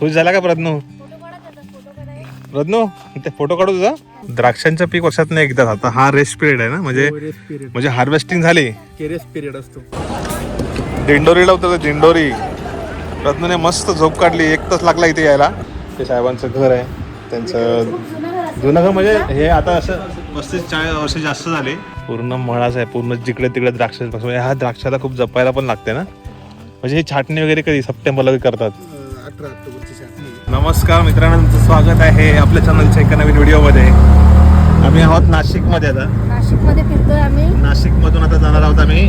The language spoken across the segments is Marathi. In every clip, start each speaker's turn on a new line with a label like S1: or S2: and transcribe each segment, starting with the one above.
S1: खुश झाला का प्रज्ञू? प्रज्ञू ते फोटो काढू तुझा? द्राक्षांचं पीक वर्षात नाही एकदा आता हा रेस्ट पिरियड आहे ना? म्हणजे
S2: पिरियड.
S1: म्हणजे हार्वेस्टिंग झाली.
S2: पिरियड असतो.
S1: दिंडोरीला होतं ते दिंडोरी. रत्नने मस्त झोप काढली. एक तास लागला इथे यायला. ते साहेबांचं घर आहे. त्यांचं जुनं घर म्हणजे हे आता असं पस्तीस चाळीस वर्ष जास्त झाले. पूर्ण मळाच आहे. पूर्ण जिकडे तिकडे द्राक्ष ह्या द्राक्षाला खूप जपायला पण लागते ना? म्हणजे ही छाटणी वगैरे कधी? सप्टेंबरला करतात.
S2: अठरा ऑक्टोबरची
S1: नमस्कार मित्रांनो तुमचं स्वागत आहे आपल्या चॅनलच्या एका नवीन व्हिडिओमध्ये. आम्ही आहोत नाशिकमध्ये आता.
S3: नाशिकमध्ये फिरतोय आम्ही.
S1: नाशिकमधून आता जाणार आहोत आम्ही.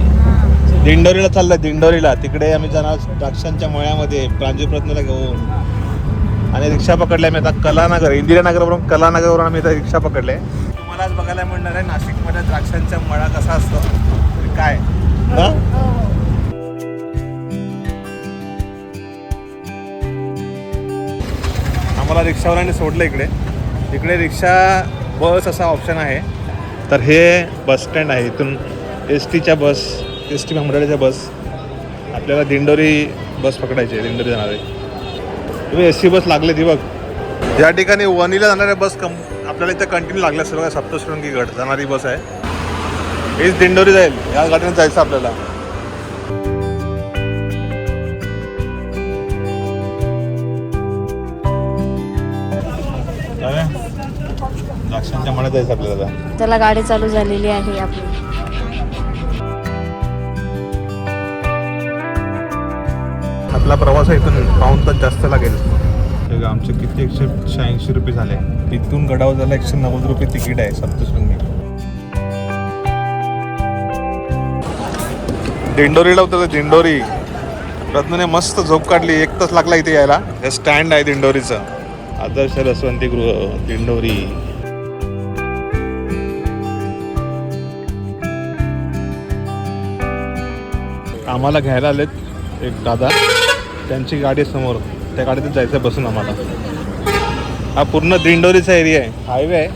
S1: दिंडोरीला चाललोय दिंडोरीला. तिकडे आम्ही जाणार द्राक्षांच्या मळ्यामध्ये प्रांजू प्रज्ञाला घेऊन. आणि रिक्षा पकडल्या मी आता कलानगर इंदिरानगरवरून कलानगरवरून आम्ही आता रिक्षा पकडले. तुम्हाला आज बघायला मिळणार आहे नाशिकमध्ये द्राक्षांचा मळा कसा असतो काय? ना आम्हाला रिक्षावाल्याने सोडलं इकडे. इकडे रिक्षा बस असा ऑप्शन आहे. तर हे बस स्टँड आहे. इथून एस टीच्या बस एस टी मंडळाच्या बस. आपल्याला दिंडोरी बस पकडायची आहे. दिंडोरी जाणार आहे. तुम्ही एस टी बस लागली ती बघ. या ठिकाणी वनीला जाणाऱ्या बस कम आपल्याला इथं कंटिन्यू लागल्या सर्व सप्तशृंगी गट जाणारी बस आहे. हीच दिंडोरी जाईल. या गाडीने जायचं आपल्याला. द्राक्षांच्या मळ्यात जायचं आपल्याला.
S3: त्याला गाडी चालू झालेली आहे आपली.
S1: आपला प्रवास आहे इथून पाऊन तास जास्त लागेल. बघा, आमचे किती एकशे शहाऐंशी रुपये झाले. इथून गडावर झाला एकशे नव्वद रुपये तिकीट आहे सप्तशृंगी. दिंडोरीला होतं ते दिंडोरी. रत्नने मस्त झोप काढली एक तास लागला इथे यायला. हे स्टँड आहे दिंडोरीचं. आदर्श रसवंती गृह दिंडोरी. आम्हाला घ्यायला आलेत एक दादा. त्यांची गाडी आहे समोर. त्या गाडीतच जायचं बसून आम्हाला. हा पूर्ण दिंडोरीचा एरिया आहे. हायवे आहे.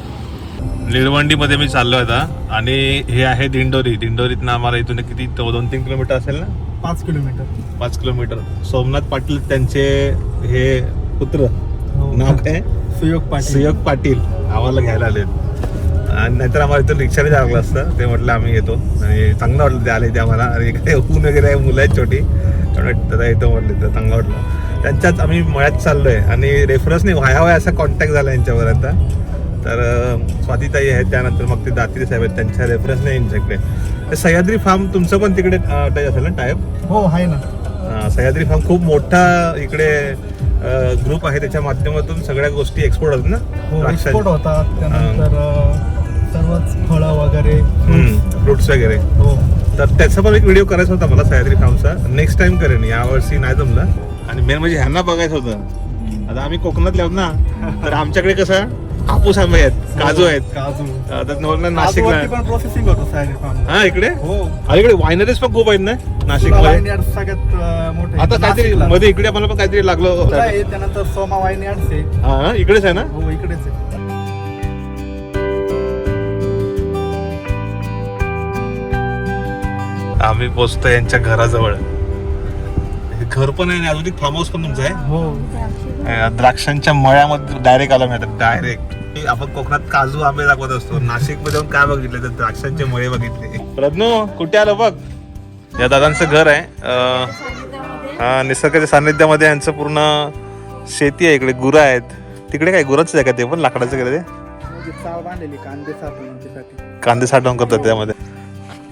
S1: निळवंडीमध्ये मी चाललो आता. आणि हे आहे दिंडोरी. दिंडोरीतनं आम्हाला इथून किती तो- दोन तीन किलोमीटर असेल ना?
S2: पाच किलोमीटर.
S1: पाच किलोमीटर. सोमनाथ पाटील त्यांचे हे पुत्र. नाव काय?
S2: सुयोग पाटील.
S1: सुयोग पाटील. आम्हाला घ्यायला आलेत. आणि नाहीतर आम्हाला इथून रिक्षाने जावं लागलं असतं. ते म्हटलं आम्ही येतो. आणि चांगलं वाटलं ते आले ते आम्हाला. आणि काय ऊन वगैरे आहे मुलं आहेत छोटी. त्यामुळे दादा येतो म्हटलं तर चांगलं वाटलं. त्यांच्यात आम्ही मळ्यात चाललोय. आणि रेफरन्स नाही व्हाया व्हाया असा कॉन्टॅक्ट झाला यांच्यावर आता तर स्वातीताई आहेत त्यानंतर मग ते दात्री साहेब आहेत त्यांच्या रेफरन्स नाही यांच्याकडे. सह्याद्री फार्म तुमचं पण तिकडे टच असेल ना टाईप
S2: हो आहे ना.
S1: हा, सह्याद्री फार्म खूप मोठा इकडे ग्रुप आहे. त्याच्या माध्यमातून सगळ्या गोष्टी एक्सपोर्ट होतात ना?
S2: हो. एक्सपोर्ट होतात. त्यानंतर सर्वच फळं वगैरे
S1: फ्रुट्स वगैरे.
S2: हो.
S1: तर त्याचा पण एक व्हिडिओ करायचा होता मला सह्याद्री फार्मचा नेक्स्ट टाइम करेन यावर्षी नाही जमलं. आणि मेन म्हणजे ह्यांना बघायचं होतं. आता आम्ही कोकणातले आहोत ना तर आमच्याकडे कसं हापूस आंबे आहेत काजू आहेत.
S2: काजू.
S1: नाशिकला
S2: प्रोसेसिंग होतो
S1: हा इकडे?
S2: हो.
S1: इकडे वायनरीज पण खूप आहेत ना नाशिक
S2: वाईन यार्ड सगळ्यात अं, मोठे.
S1: आता काहीतरी
S2: नाशिकला.
S1: मध्ये इकडे मला पण काहीतरी लागलं
S2: त्यानंतर सोमा वाईन यार्ड्स आहे
S1: हा इकडेच आहे ना?
S2: हो इकडेच आहे.
S1: आम्ही पोचतो यांच्या घराजवळ. हे घर पण आहे आणि अजून एक फार्म हाऊस पण तुमचं आहे?
S2: हो.
S1: द्राक्षांच्या मळ्यामध्ये डायरेक्ट आलो मी आता डायरेक्ट आपण कोकणात काजू आंबे दाखवत असतो. नाशिकमध्ये जाऊन काय बघितले? तर द्राक्षांचे मळे बघितले. प्रज्ञू कुठे आलो बघ? या दादांचं घर आहे. हा, निसर्गाच्या सान्निध्यामध्ये यांचं पूर्ण शेती आहे इकडे गुरं आहेत. तिकडे काय गुराच आहे का ते पण? लाकडाचं ते?
S2: म्हणजे कांदे
S1: साठवण करतात त्यामध्ये.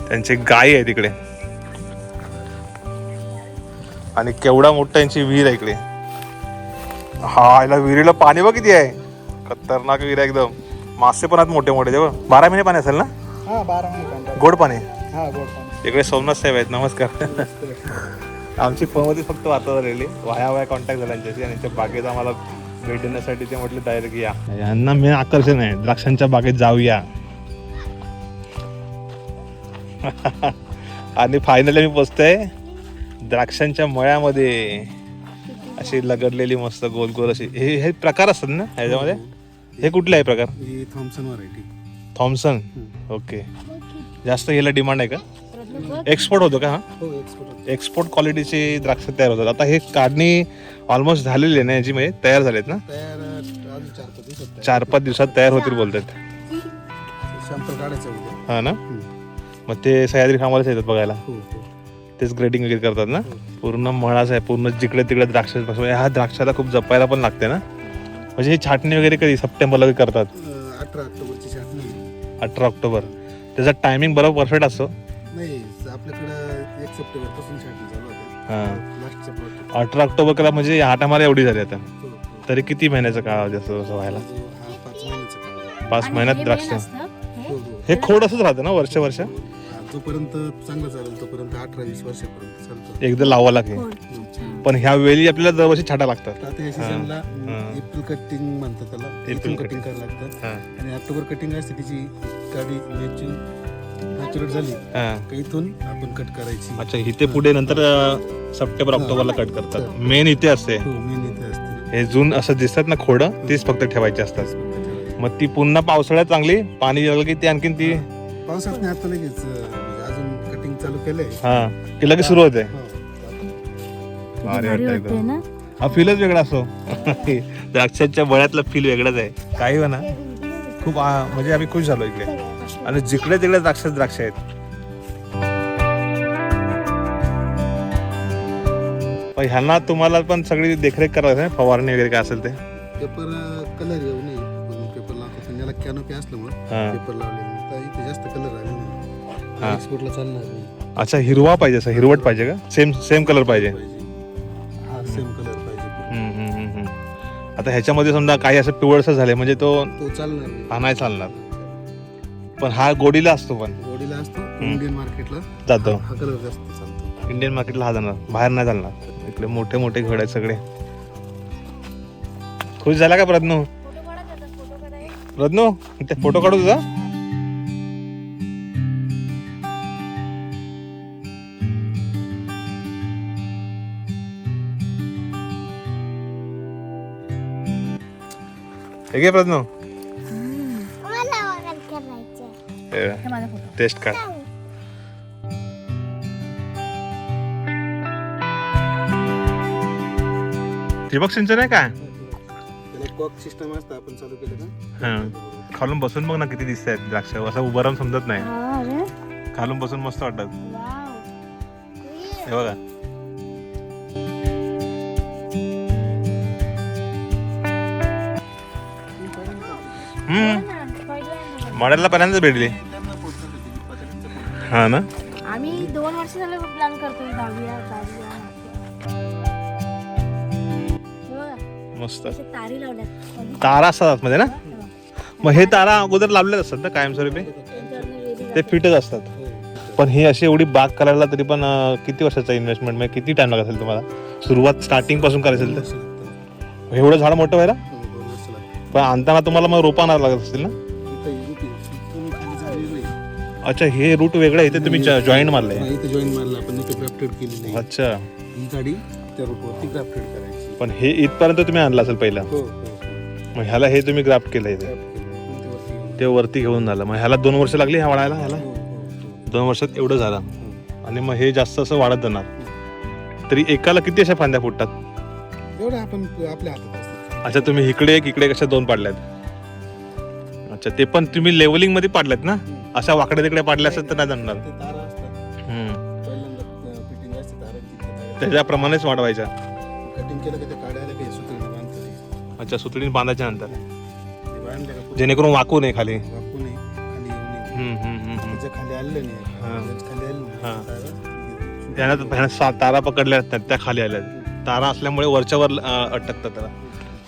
S1: त्यांची गाय आहे तिकडे आणि केवढा मोठा यांची विहीर आहे इकडे. हा याला विहिरीला पाणी बघ किती आहे. खतरनाक विहीर आहे एकदम. मासे पण आहेत मोठे मोठे तेव्हा बारा महिने पाणी असेल ना?
S2: हा बारा महिने
S1: गोड पाणी?
S2: हा
S1: इकडे सोमनाथ साहेब आहेत नमस्कार. आमची फोनमध्ये फक्त वार्ता झालेली वाया वाया कॉन्टॅक्ट झाला यांच्याशी आणि त्या बागेत आम्हाला भेट देण्यासाठी ते म्हटले डायरेक्ट या. यांना मेन आकर्षण आहे. द्राक्षांच्या बागेत जाऊया. आणि फायनली मी पोचतोय द्राक्षांच्या मळ्यामध्ये. अशी लगडलेली मस्त गोल गोल अशी. हे हे प्रकार असतात ना ह्याच्यामध्ये? हे कुठले आहे प्रकार?
S2: ही थॉम्सन व्हरायटी
S1: थॉम्सन ओके. जास्त याला डिमांड आहे का? एक्सपोर्ट होतो का हा?
S2: हो एक्सपोर्ट
S1: एक्सपोर्ट क्वालिटीचे द्राक्ष तयार होतात. आता हे काढणी ऑलमोस्ट झालेली आहे ना याची? म्हणजे तयार झालेत ना?
S2: चार पाच दिवसात तयार.
S1: होतील बोलतात. हा ना. मग ते सह्याद्री फार्मालाच येतात बघायला.
S2: हो हो.
S1: तेच ग्रेडिंग वगैरे करतात ना? पूर्ण मळाच आहे पूर्ण जिकडे तिकडे द्राक्ष ह्या द्राक्षाला खूप जपायला पण लागते ना? म्हणजे ही छाटणी वगैरे कधी सप्टेंबरला करतात?
S2: अठरा ऑक्टोबरची छाटणी
S1: अठरा ऑक्टोबर. त्याचा टायमिंग बरोबर परफेक्ट असतो.
S2: नाही आपल्याकडं एक सप्टेंबरपासून छाटणी चालू होते
S1: हां. अठरा ऑक्टोबर करा म्हणजे ह्या टायमाला एवढी झाली आता.
S2: हो हो.
S1: तरी किती महिन्याचा काळ असं व्हायला?
S2: हा. पाच
S1: महिन्यात द्राक्ष.
S2: हो हो
S1: हे खोड असंच राहतं ना वर्ष वर्ष?
S2: हा, जोपर्यंत चांगलं चालेल तोपर्यंत अठरा वीस वर्षापर्यंत चालतं.
S1: एकदा लावा लागेल. पण ह्या वेळी आपल्याला दरवर्षी छाटा लागतात.
S2: आता या सीझनला
S1: हा.
S2: एप्रिल कटिंग म्हणतात त्याला. एप्रिल. कटिंग करायला लागतं.
S1: हां.
S2: आणि ऑक्टोबर कटिंग असते तिची गाडी मॅचिंग मॅच्युरेट झाली
S1: हां.
S2: का इथून आपण कट करायची.
S1: अच्छा इथे पुढे नंतर सप्टेंबर ऑक्टोबरला कट करतात. मेन इथे असते.
S2: हो मेन इथे असते.
S1: हे जून असं दिसतात ना खोडं तीच फक्त ठेवायची असतात. मग ती पुन्हा पावसाळ्यात चांगली पाणी लागलं की ती आणखीन ती
S2: पावसात नाही आता लगेच म्हणजे अजून कटिंग चालू केलंय.
S1: हा की लगेच सुरू होते.
S2: हो.
S1: भारी वाटतं एकदम.
S3: ना?
S1: हा फीलच वेगळा असतो द्राक्षाच्या बळ्यातला फील वेगळाच आहे. काही म्हणा खूप आ- म्हणजे आम्ही खुश झालो इकडे. आणि जिकडे तिकडे द्राक्ष द्राक्ष आहेत. पण ह्यांना तुम्हाला पण सगळी देखरेख ना, फवारणी वगैरे काय असेल ते.
S2: पेपर कलर येऊ नये. कॅनोपी असल्यामुळे
S1: हा.
S2: पेपर लावले इथे जास्त कलर आले
S1: हा.
S2: एक्सपोर्टला चालणार नाही.
S1: अच्छा हिरवा पाहिजे असं हिरवट पाहिजे का? सेम सेम कलर पाहिजे.
S2: हा सेम कलर पाहिजे.
S1: हम्म, हम्म, हम्म, हम्म. आता ह्याच्यामध्ये समजा काही असं पिवळसं झाले म्हणजे तो
S2: तो चालणार नाही.
S1: हा नाही चालणार. पण हा गोडीला असतो पण.
S2: बॉडीला असतो इंडियन मार्केटला
S1: जातो.
S2: हा कलर जास्त चालतो.
S1: इंडियन मार्केटला हा जाणार बाहेर नाही चालणार. इकडे मोठे मोठे घड आहेत सगळे. खुश झाला का प्रज्ञू? प्रज्ञू ते फोटो काढू तुझा? हे घे प्रज्ञू.
S3: हे माझा फोटो.
S1: टेस्ट काढ. ठिबक सिंचन आहे का?
S2: कॉक सिस्टम असतं आपण चालू केलं
S1: हा.
S2: ना
S1: खालून बसून बघ ना किती दिसत आहेत द्राक्ष. असं उभं राहून समजत नाही.
S3: हा अरे.
S1: खालून बसून मस्त वाटतात
S3: वाव.
S1: हे बघा. हम्म. मॉडेलला पर्यंत भेटली हा ना?
S3: आम्ही दोन वर्ष झाले प्लॅन करतोय दहावीला दहावीला
S1: मस्त.
S3: असे तारी लावल्यात. कधी
S1: तारा असतात आतमध्ये ना? मग हे तारा अगोदर लावलेच असतात ना कायमस्वरूपी? ते. फिटच असतात. पण ही अशी एवढी बाग करायला तरी पण किती वर्षाचा इन्व्हेस्टमेंट म्हणजे किती टाइम लागत असेल तुम्हाला? सुरुवात स्टार्टिंगपासून करायचं असेल तर? एवढं झाड मोठं व्हायला? पण आणताना तुम्हाला मग रोपा आणावं लागत असतील ना? अच्छा हे रूट वेगळं आहे इथे तुम्ही जॉईंट मारलंय.
S2: इथे जॉईन मारला आपण इथे ग्राफ्टेड केलेली आहे
S1: अच्छा.
S2: ही गाडी त्या रूटवरती ग्राफ्टेड करायची.
S1: पण हे इथपर्यंत तुम्ही आणलं असेल पहिला?
S2: हो हो हो.
S1: मग ह्याला हे तुम्ही ग्राफ्ट केलं इथे
S2: केलं. ते वरती घेऊन.
S1: झालं. मग ह्याला दोन वर्ष लागली ह्या वाढायला ह्याला. दोन वर्षात एवढं झालं. आणि मग हे जास्त असं वाढत जाणार. तरी एकाला किती अशा फांद्या फुटतात?
S2: एवढं आपण आपल्या हातात असतं.
S1: अच्छा तुम्ही इकडे एक इकडे कशा दोन पाडल्यात. अच्छा ते पण तुम्ही लेवलिंगमध्ये पाडल्यात ना? अशा वाकडे तिकडे पाडल्या असत तर नाही जमणार.
S2: ते तारा
S1: त्याच्याप्रमाणेच वाढवायच्या.
S2: कटिंग केलं की त्या काड्या आल्या काही सुतळीने बांधतात
S1: अच्छा सुतळीने बांधायच्या नंतर.
S2: ते बांधल्या का पुढे?
S1: जेणेकरून वाकू नये खाली.
S2: वाकू नये खाली येऊ नये.
S1: हम्म, हम्म, हम्म, हम्म.
S2: त्याच्याखाली आलेलं
S1: हा.
S2: नाही त्याच्याखाली आलं
S1: हा.
S2: नाही तारा
S1: त्यानं ह्यानं सा- तारा पकडल्या असतात त्या खाली आल्या. तारा असल्यामुळे वरच्यावर अं, अटकतात त्याला.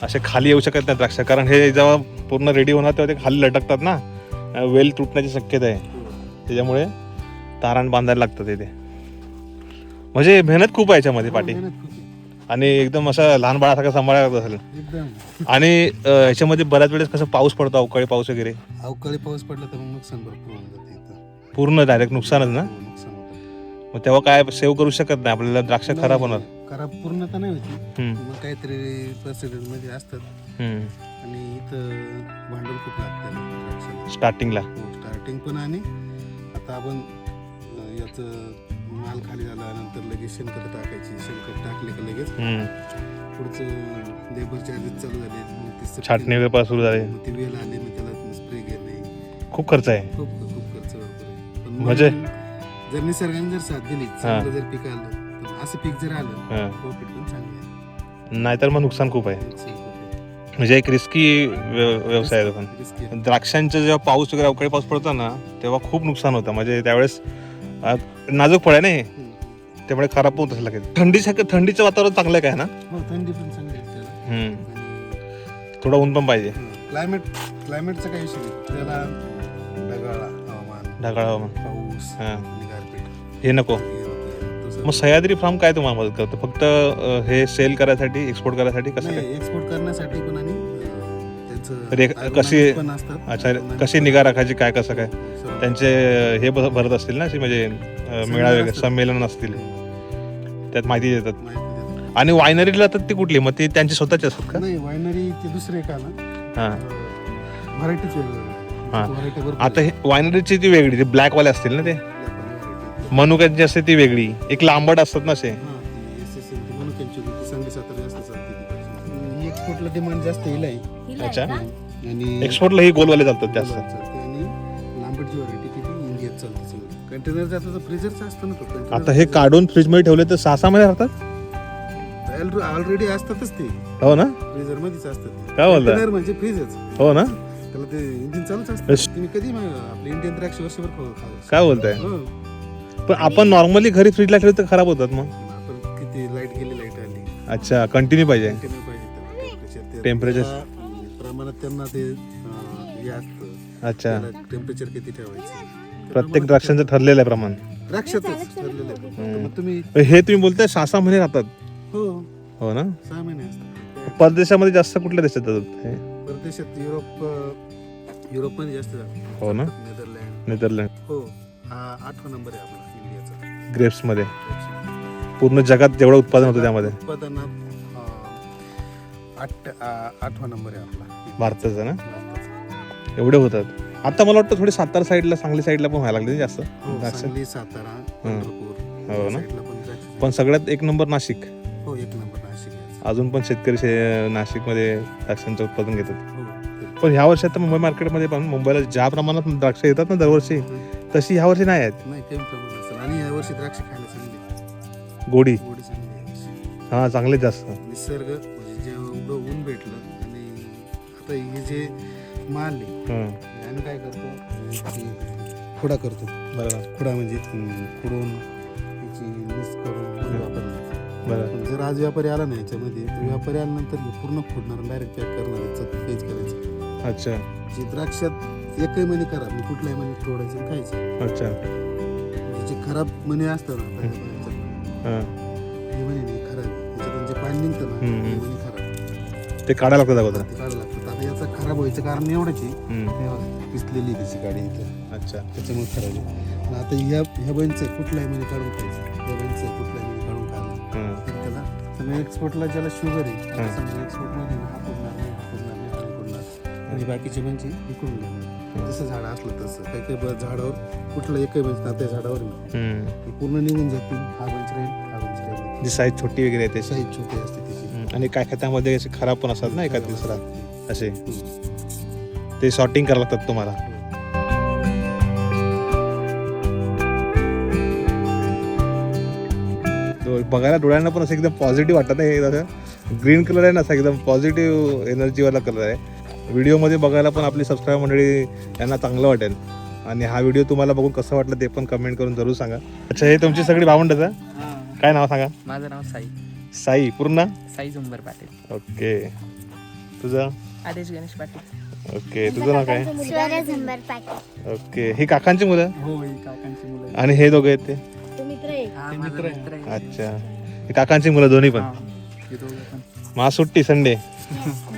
S1: असे खाली येऊ शकत नाही द्राक्ष. कारण हे जेव्हा पूर्ण रेडी होणार तेव्हा ते खाली लटकतात ना. अं, वेल तुटण्याची शक्यता आहे. त्याच्यामुळे तारान बांधायला लागतं तिथे म्हणजे मेहनत खूप आहे याच्यामध्ये पाठी
S2: मेहनत खूप आहे.
S1: आणि एकदम असं लहान बाळासारखं सांभाळायला लागत असेल.
S2: एकदम.
S1: आणि अं, ह्याच्यामध्ये बऱ्याच वेळेस कसं पाऊस पडतो अवकाळी पाऊस वगैरे?
S2: अवकाळी पाऊस पडला तर मग नुकसान भरपूर होऊन जाते इथं.
S1: पूर्ण डायरेक्ट नुकसानच ना?
S2: हो, नुकसान होतं.
S1: मग तेव्हा काय सेव्ह करू शकत नाही आपल्याला द्राक्ष खराब होणार.
S2: खराब पूर्ण तर नाही होती.
S1: हम्म,
S2: मग काहीतरी पर्सेंटेजमध्ये असतात.
S1: हम्म.
S2: आणि इथं भांडवल खूप लागतं
S1: स्टार्टिंगला
S2: स्टार्टिंग पण आणि आता आपण याचं माल खाली झाल्यानंतर लगेच शेणखत टाकायची शेणखत टाकले का लगेच. पुढचं लेबर चार्जेस चालू झाले मग ते
S1: छाटणी व्यापार सुरू झाले
S2: मग ते वेळ आले मग त्याला स्प्रे घेणे
S1: खूप खर्च आहे
S2: खूप खूप खर्च भरपूर आहे. पण
S1: म्हणजे?
S2: जर निसर्गाने जर साथ दिली चांगलं जर पीक आलं तर असं पीक जर आलं
S1: हा.
S2: प्रॉफिट पण चांगलं आहे
S1: नाहीतर मग नुकसान खूप आहे
S2: नुकसान खूप आहे.
S1: म्हणजे एक रिस्की व्यवसाय आहे तो पण
S2: Risky आहे.
S1: द्राक्षांचं जेव्हा पाऊस वगैरे अवकाळी पाऊस पडतो ना तेव्हा खूप नुकसान होतं म्हणजे त्यावेळेस नाजूक फळ आहे ना हे. त्यामुळे खराब पण होत असेल लगेच थंडीच्या थंडीचं वातावरण चांगलं काय ना?
S2: हो थंडी पण चांगली आहे त्याला.
S1: हम्म.
S2: आणि
S1: थोडं ऊन पण पाहिजे.
S2: क्लायमेट क्लायमेटचा काही विषय नाही. त्याला ढगाळ हवामान
S1: ढगाळ हवामान.
S2: पाऊस
S1: हा.
S2: आणि गारपीट
S1: हे नको
S2: हे नको. तसं
S1: मग सह्याद्री फार्म काय तुम्हाला मदत करतो? फक्त अं, हे सेल करायसाठी एक्सपोर्ट करायसाठी कसं काय?
S2: नाही एक्सपोर्ट करण्यासाठी पण आणि
S1: कशी- अच्छा कशी निगा राखायची काय कसं काय. त्यांचे हे भरत असतील ना अशी म्हणजे मेळावे. संमेलन असतील. त्यात माहिती देतात. आणि वायनरीला तर ती कुठली? मग ती त्यांची स्वतःची असतात का?
S2: नाही वायनरी ते दुसरे का ना
S1: हा.
S2: व्हरायटीच
S1: हा. आता हे वायनरीची ती वेगळी ती ब्लॅक वाले असतील ना ते? मनुक्यांची असते ती वेगळी. एक लांबट असतात ना असे.
S2: एक्सपोर्टला डिमांड जास्त येईल आहे.
S1: अच्छा.
S2: आणि
S1: एक्सपोर्टला ही गोलवाले चालतात जास्त.
S2: चालते आणि लांबटची व्हरायटी ती इंडियात चालते सगळी. कंटेनर जातं तर फ्रीजरचं असतं ना तो. Container
S1: आता हे काढून फ्रीजमध्ये ठेवले तर सहा सहा महिने राहतात?
S2: ऑलरेडी असतातच ते.
S1: हो ना?
S2: फ्रीजर मध्येच असतात
S1: काय बोलताय?
S2: कंटेनर म्हणजे फ्रीजच
S1: हो ना?
S2: त्याला ते इंजिन चालूच. असतं. तुम्ही कधी मग आपले इंडियन द्राक्ष वर्षभर खाऊ खाऊ
S1: काय बोलताय?
S2: हो.
S1: पण आपण नॉर्मली घरी फ्रीजला ठेवलं तर खराब होतात मग.
S2: आपण किती लाइट गेली लाइट आली.
S1: अच्छा कंटिन्यू पाहिजे.
S2: कंटेनर पाहिजे टेम्परेचर. प्रमाणात त्यांना ते अं, हे असतं
S1: अच्छा
S2: टेम्परेचर किती ठेवायचं.
S1: प्रत्येक द्राक्षांचं ठरलेलं आहे प्रमाण.
S2: द्राक्षातच ठरलेलं आहे. फक्त.
S1: हम्म.
S2: मग तुम्ही
S1: हे तुम्ही बोलताय सहा सहा महिने राहतात.
S2: हो.
S1: हो ना?
S2: सहा महिने असतात.
S1: परदेशामध्ये जास्त कुठल्या देशात जातात हे?
S2: परदेशात युरोप अं, युरोपमध्ये जास्त जातात.
S1: हो ना?
S2: नेदरलँड.
S1: नेदरलँड.
S2: हो. हा आठवा नंबर आहे आपला इंडियाचा.
S1: ग्रेप्समध्ये पूर्ण जगात जेवढं उत्पादन होतं त्यामध्ये.
S2: उत्पादनात आठ आ- आठवा नंबर आहे आपला.
S1: भारताचं ना?
S2: भारताचा.
S1: एवढे होतात. आता मला वाटतं थोडी सातारा साईडला सांगली साईडला पण व्हायला लागले ना जास्त.
S2: हो,
S1: द्राक्ष
S2: सांगली सातारा पंढरपूर
S1: हो
S2: या
S1: ना?
S2: साईडला पण
S1: सगळ्यात एक नंबर नाशिक.
S2: हो एक नंबर नाशिक.
S1: अजून पण शेतकरी शे- नाशिकमध्ये द्राक्षांचं उत्पादन घेतात.
S2: हो ते-
S1: पण ह्या वर्षी आता मुंबई मार्केटमध्ये पण मुंबईला ज्या प्रमाणात द्राक्ष येतात ना दरवर्षी तशी ह्या वर्षी नाही आहेत.
S2: नाही कमी प्रमाणात असेल आणि या वर्षी द्राक्ष खायला चांगली
S1: गोडी.
S2: गोडी चांगली आहे. यावर्षी.
S1: हा चांगले जास्त.
S2: निसर्ग जेवढं ऊन भेटलं आणि आता हे जे माल आहे
S1: हे
S2: आम्ही काय करतो? की खुडा करतो.
S1: बरोबर.
S2: खुडा म्हणजे खुडून त्याची मिक्स करून मग वापरणार
S1: बरं
S2: पण जर आज व्यापारी आला नाही याच्यामध्ये तर व्यापारी आल्यानंतर हे पूर्ण फोडणार डायरेक्ट पॅक करणार याचं करायचं.
S1: अच्छा.
S2: जे द्राक्षात एकही महिने खराब नाही कुठल्याही महिने तोडायचं आणि खायचं.
S1: अच्छा.
S2: म्हणजे जे खराब मणी असतात ना
S1: हां.
S2: हे म्हणे नाही खराब. त्याच्यातून जे पाणी निघतं ना
S1: हम्म.
S2: हे खराब
S1: ते काढायला लागतं अगोदर
S2: काढायला लागतं आता याचं खराब व्हायचं कारण एवढंच आहे.
S1: हे
S2: बघा, पिसलेली आहे त्याची गाडी इथं.
S1: अच्छा.
S2: त्याच्यामुळे खराब आहे. आणि आता ह्या ह्या बहिणीचं कुठल्याही महिने काढून खायचं या बहिणीचं कुठल्याही महिने काढून तर त्याला समजा एक्सपोर्टला ज्याला शुगर आहे समजा एक्सपोर्टमध्ये हा पुरणार नाही हा पुरणार नाही हा पुरणार आणि बाकीचे म्हणजे विकून घेणार जसं झाड असलं तसं. काही काही ब- झाडावर कुठलं एकही ना त्या झाडावर नाही. ते पूर्ण निघून जातील. हा बंच राहील हा बंच राहील
S1: जी साईज छोटी वगैरे येते
S2: साईज छोटी असते.
S1: आणि काय काय त्यामध्ये असे खराब पण असतात ना एका तिसरा असे. ते शॉर्टिंग करायला लागतात तुम्हाला. तो बघायला डोळ्यांना पण असं एकदम पॉझिटिव्ह वाटत नाही असं ग्रीन कलर आहे ना असं एकदम पॉझिटिव्ह एनर्जीवाला कलर आहे. व्हिडिओमध्ये बघायला पण आपली सबस्क्राईब मंडळी यांना चांगलं वाटेल. आणि हा व्हिडिओ तुम्हाला बघून कसं वाटलं ते पण कमेंट करून जरूर सांगा. अच्छा हे तुमची सगळी भावंडच आहे काय नाव सांगा?
S4: माझं नाव साई.
S1: साई पूर्ण?
S4: साई झुंबर पाटील.
S1: ओके. तुझं?
S4: आदेश गणेश पाटील.
S1: ओके. तुझं नाव काय?
S3: पाटील.
S1: ओके. ही काकांची मुलं?
S4: हो ही काकांची मुलं
S1: आणि हे दोघे आहेत ते?
S3: तो मित्र आहे.
S4: आहे.
S1: अच्छा. ही काकांची मुलं दोन्ही पण?
S4: हा, हे दोघं पण.
S1: मग आज सुट्टी संडे.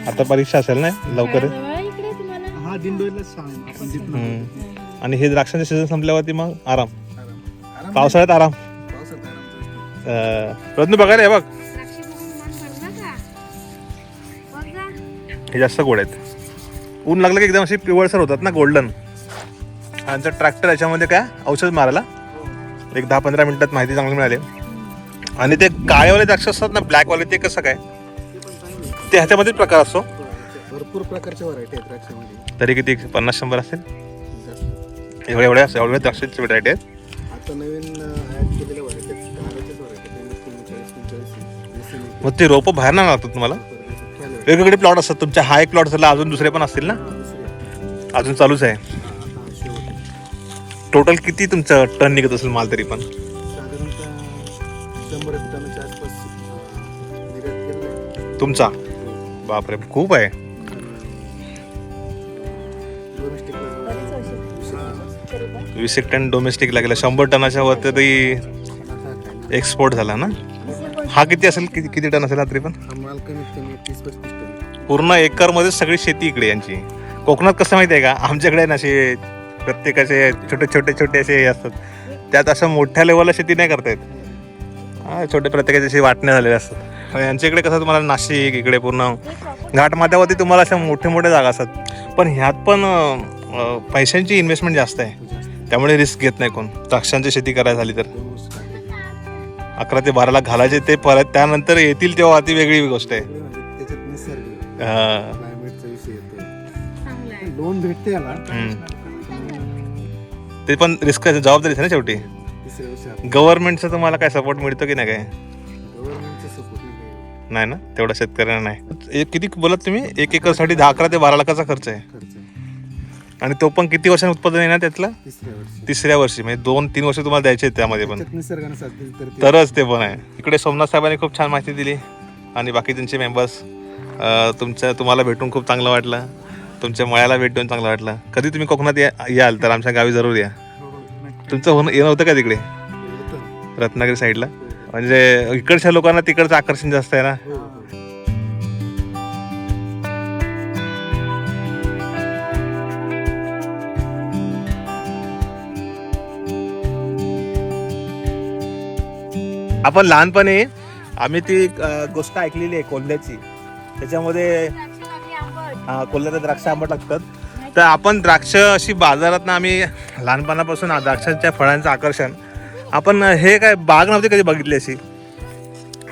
S1: आता परीक्षा असेल ना लवकर?
S3: जवळ इकडे तुम्हाला.
S4: हा दिंडोरीलाच सांग आपण तिथून
S1: हम्म. आणि हे द्राक्षांचे सीझन संपल्यावरती मग आराम.
S2: आराम.
S1: पावसाळ्यात आराम.
S2: पावसात आराम. चालतो.
S1: अं, प्रयत्न बघायला हे बघ. हे जास्त गोड आहेत ऊन लागलं की एकदम अशी पिवळसर होतात ना गोल्डन आणि ट्रॅक्टर याच्यामध्ये काय औषध मारायला एक दहा पंधरा मिनिटात माहिती चांगली मिळाली आणि ते काळेवाले द्राक्ष असतात ना ब्लॅकवाले ते कसं काय
S2: ते
S1: ह्याच्यामध्येच प्रकार असतो
S2: भरपूर प्रकारच्या व्हरायटी आहेत द्राक्षामध्ये
S1: तरी किती पन्नास शंभर असेल
S2: जास्त
S1: एवढ्या एवढ्या एवढ्या द्राक्षाची व्हरायटी आहेत
S2: आता नवीन ॲड केलेल्या व्हरायटी आहेत
S1: मग ते रोपं बाहेर नाही लागतात तुम्हाला वेगवेगळे प्लॉट असतात. तुमच्या हा एक प्लॉट झाला अजून दुसरे पण असतील ना? अजून चालूच आहे. टोटल किती तुमचं टन निघत असेल माल तरी पण? तुमचा? बापरे खूप आहे. वीस एक टन डोमेस्टिक लागेल शंभर टनाच्या वर तरी एक्सपोर्ट झाला ना? हा किती असेल? किती किती टन असेल रात्री तरी पण? पूर्ण एकरमध्ये सगळी शेती इकडे यांची. कोकणात कसं माहिती आहे का? आमच्याकडे ना असे प्रत्येकाचे छोटे छोटे छोटे असे हे असतात. त्यात असं मोठ्या लेवलला शेती नाही करता येत. हा छोटे प्रत्येकाचे असे वाटणे झालेले असतात. यांच्याकडे यांच्या इकडे कसं तुम्हाला नाशिक इकडे पूर्ण घाटमाथ्यावरती तुम्हाला अशा मोठे मोठे जागा असतात. पण ह्यात पण पैशांची इन्व्हेस्टमेंट जास्त आहे. त्यामुळे रिस्क घेत नाही कोण. द्राक्षांची शेती करायला झाली तर. अकरा ते बाराला घालायचे ते परत त्यानंतर येतील तेव्हा अति वेगळी गोष्ट आहे. हा.
S2: क्लायमेटचा विषय येतो
S3: चांगलं आहे.
S2: लोन भेटते याला.
S1: ते पण रिस्क जबाबदारी आहे ना शेवटी?
S2: तिसऱ्या वर्षी
S1: गव्हर्नमेंटचा तुम्हाला काय सपोर्ट मिळतो की नाही काय?
S2: गव्हर्नमेंटचा सपोर्ट नाही
S1: ना? तेवढा शेतकऱ्यांना नाही. एक किती बोलत तुम्ही? एक एकरसाठी दहा अकरा ते बारा लाखाचा खर्च आहे.
S2: खर्च आहे.
S1: आणि तो पण किती वर्षांनी उत्पादन येणार त्यातलं?
S2: तिसऱ्या वर्षी.
S1: तिसऱ्या वर्षी. म्हणजे दोन तीन वर्ष तुम्हाला द्यायचे आहेत त्यामध्ये पण.
S2: त्याच्यात निसर्गाने साथ दिली तर ते.
S1: तरच ते पण आहे. इकडे सोमनाथ साहेबांनी खूप छान माहिती दिली. आणि बाकी त्यांचे मेंबर्स तुमच्या तुम्हाला भेटून खूप चांगलं वाटलं. तुमच्या मळ्याला भेट देऊन चांगलं वाटलं. कधी तुम्ही कोकणात या- याल तर आमच्या गावी जरूर या. तुमचं होणं येणं होतं का तिकडे? रत्नागिरी साईडला म्हणजे इकडच्या लोकांना तिकडचं आकर्षण जास्त आहे ना? आपण लहानपणी आम्ही ती गोष्ट ऐकलेली आहे कोल्ह्याची त्याच्यामध्ये हा, कोल्ह्यात द्राक्ष आंबट लागतात. तर आपण द्राक्ष अशी बाजारात ना आम्ही लहानपणापासून द्राक्षांच्या फळांचं आकर्षण. आपण हे काय बाग नव्हती कधी बघितली अशी?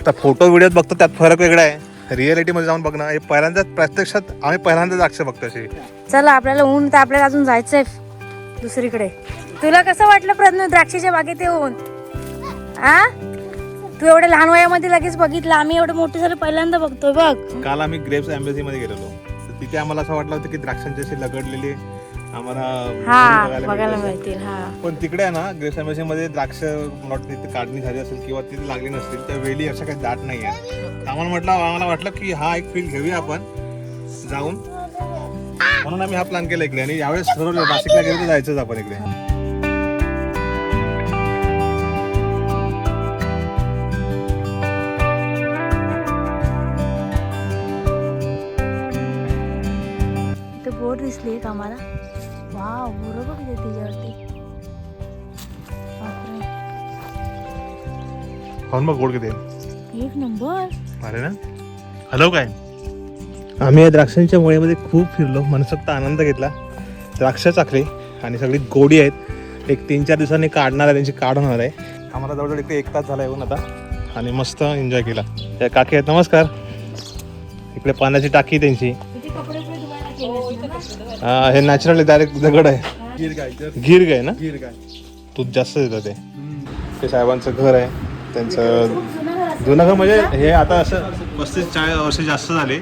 S1: तर फोटो व्हिडिओत बघतो त्यात फरक वेगळा आहे. रिअलिटीमध्ये जाऊन बघणं. हे पहिल्यांदा प्रत्यक्षात आम्ही पहिल्यांदा द्राक्ष बघतो अशी.
S3: चला आपल्याला ऊन तर आपल्याला अजून जायचंय दुसरीकडे. तुला कसं वाटलं प्रज्ञ द्राक्षाच्या बागेत येऊन? आ? तू एवढ्या लहान वयामध्ये लगेच बघितलं आम्ही एवढे मोठे झाले पहिल्यांदा बघतोय बघ.
S1: काल आम्ही ग्रेप्समध्ये गेलेलो तर तिथे आम्हाला असं वाटलं होतं की द्राक्षांची अशी लगडलेली आम्हाला
S3: हा बघायला
S1: मिळतील.
S3: हा.
S1: पण तिकडे आहे ना ग्रेप्समध्ये द्राक्ष मला वाटतं तिथे काढणी झाली असेल किंवा तिथे लागली नसतील त्या वेली अशा काही दाट नाही आहे आम्हाला म्हटलं आम्हाला वाटलं की हा एक फील घेऊया आपण. जाऊन. म्हणून आम्ही हा प्लॅन केला इकडे आणि यावेळेस ठरवलं नाशिकला गेलो तर जायचंच आपण इकडे.
S3: ते बोट दिसली एक आम्हाला. वाव बरोबर किती तिच्यावरती.
S1: खाऊन बघ गोड किती.
S3: एक नंबर.
S1: अरे ना? हॅलो काय? आम्ही या द्राक्षांच्या मळ्यामध्ये खूप फिरलो. मनसोक्त आनंद घेतला. द्राक्ष चाकली आणि सगळी गोडी आहेत. एक तीन चार दिवसांनी काढणार आहे. त्यांची काढ होणार आहे. आम्हाला जवळजवळ इकडे एक तास झाला येऊन आता. आणि मस्त एन्जॉय केला. त्या काकी आहेत नमस्कार. इकडे पाण्याची टाकी त्यांची. हा, हे नॅचरल डायरेक्ट दगड आहे.
S2: गिर गाय
S1: गिर गाय ना?
S2: गिर गाय.
S1: तूप जास्त देतं ते. ते साहेबांचं घर आहे. त्यांचं जुनं घर म्हणजे हे आता असं पस्तीस चाळीस वर्ष जास्त झाले.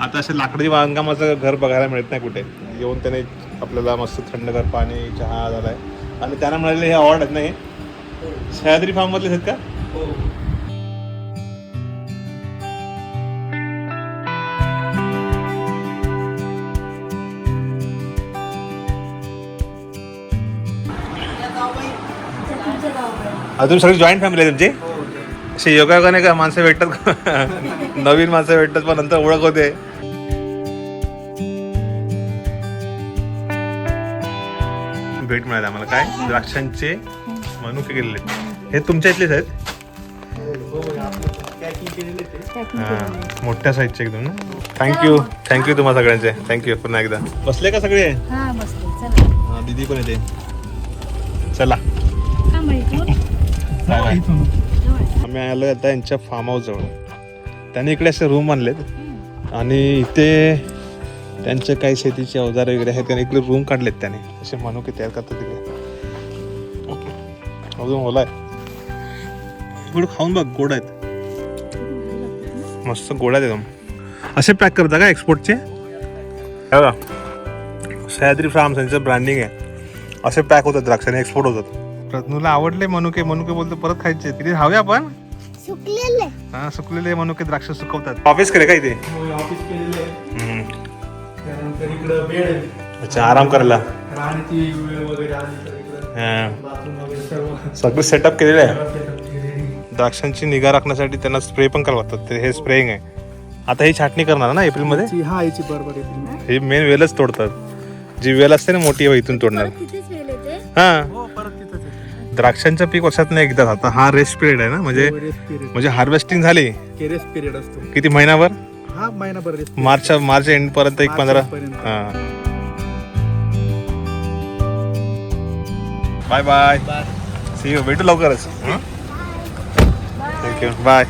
S1: आता असे लाकडी बांधकामाचं घर बघायला मिळत नाही कुठे. येऊन त्याने आपल्याला मस्त थंडगार पाणी चहा झालाय. आणि त्यांना मिळालेले हे अवॉर्ड आहेत नाही सह्याद्री फार्म मधले आहेत का? अजून सगळी जॉईंट फॅमिली आहे तुमची? असे योगायोगाने का माणसं भेटतात नवीन माणसं भेटतात पण नंतर ओळख होते. भेट मिळाली आम्हाला. काय? द्राक्षांचे मनुके केलेले. हे तुमच्या इथलेच आहेत? हा, मोठ्या साईजचे एकदम ना? थँक्यू थँक्यू तुम्हा सगळ्यांचे. थँक्यू पुन्हा एकदा. बसले का सगळे?
S3: बसले. चला.
S1: दीदी पण येते. चला. काय आम्ही आलो आता यांच्या फार्म हाऊस जवळ. त्यांनी इकडे असे रूम बांधलेत आणि इथे त्यांचे काही शेतीचे अवजार वगैरे आहेत. त्यांनी इकडे रूम काढलेत त्याने. असे मनुके तयार करतात तिकडे. अजून ओला आहे. इकडे खाऊन बघ गोड आहेत. मस्त गोड आहेत एकदम. असे पॅक करता का एक्सपोर्टचे हे. बघा सह्याद्री फार्म्स यांचं ब्रँडिंग आहे. असे पॅक होतात द्राक्षाने एक्सपोर्ट होतात. प्रज्ञूला आवडले मनुके मनुके बोलतो परत खायचे. तिथे हवे आपण?
S5: सुकलेले.
S1: हा सुकलेले मनुके द्राक्ष सुकवतात. ऑफिस केले का इथे?
S4: ऑफिस केलेले. त्यानंतर इकडं बेड आहे.
S1: अच्छा आराम करायला.
S4: राहण्याची वेळ वगैरे आली तर इकडं
S1: हा.
S4: बाथरूम वगैरे सर्व.
S1: सगळं सेटअप केलेलं आहे?
S4: केलेली.
S1: द्राक्षांची निगा राखण्यासाठी त्यांना स्प्रे पण करावं लागतात ते हे स्प्रेइंग आहे. आता ही छाटणी करणार ना एप्रिलमध्ये
S4: याची- हा याची बरोबर येते
S1: हे मेन वेलच तोडतात. जी वेल असते ना मोठी इथून तोडणार. हा. द्राक्षांचं पीक वर्षात नाही एकदा आता हा रेस्ट पिरियड आहे ना? म्हणजे
S4: पिरियड
S1: म्हणजे हार्वेस्टिंग झाली.
S4: पिरियड असतो.
S1: किती महिनाभर?
S4: हा
S1: मार्च मार्च एंड पर्यंत एक पंधरा. हा. बाय बाय सी यू भेटू लवकरच. थँक्यू बाय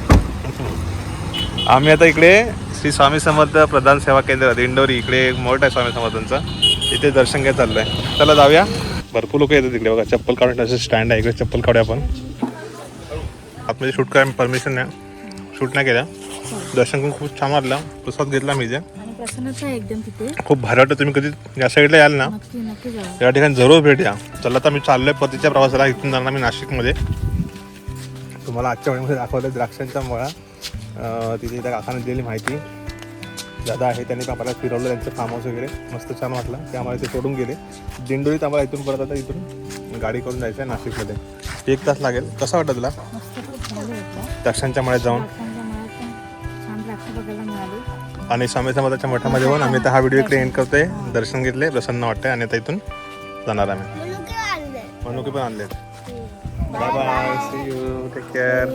S1: आम्ही आता इकडे श्री स्वामी समर्थ प्रधान सेवा केंद्र इंडोरी इकडे मोठ आहे स्वामी समर्थांचं. इथे दर्शन घ्यायला चाललंय. चला जाऊया. भरपूर लोक येतात तिकडे बघा. चप्पल काढून असं स्टँड आहे इकडे चप्पल काढूया आपण. आतमध्ये शूट करायला परमिशन नाही शूट नाही केल्या. दर्शन करून खूप छान वाटलं. प्रसाद घेतला मी
S3: तिथे.
S1: खूप भारी वाटतं तुम्ही कधी या साईडला याल ना या ठिकाणी जरूर भेट द्या चला आता मी चाललोय परतीच्या प्रवासाला. इथून जाणार मी नाशिकमध्ये. तुम्हाला आजच्या वेळेमध्ये दाखवलं द्राक्षांच्या मळा. तिथे त्या काकाने दिलेली माहिती. दादा आहे त्यांनी आम्हाला फिरवलं त्यांचं फार्म हाऊस वगैरे. मस्त छान वाटलं. ते आम्हाला ते सोडून गेले. दिंडोरीत आम्हाला इथून परत आता इथून गाडी करून जायचं आहे नाशिकमध्ये. एक तास लागेल. कसं वाटतं तुला?
S3: मस्त खूप भारी होतं
S1: द्राक्षांच्या मळ्यात जाऊन? आणि स्वामी समर्थाच्या मठामध्ये जाऊन आम्ही आता हा व्हिडिओ इकडे एंड करतोय. दर्शन घेतले प्रसन्न वाटतंय आणि आता इथून जाणार आम्ही. मनुके पण आणले. Bye bye see you take care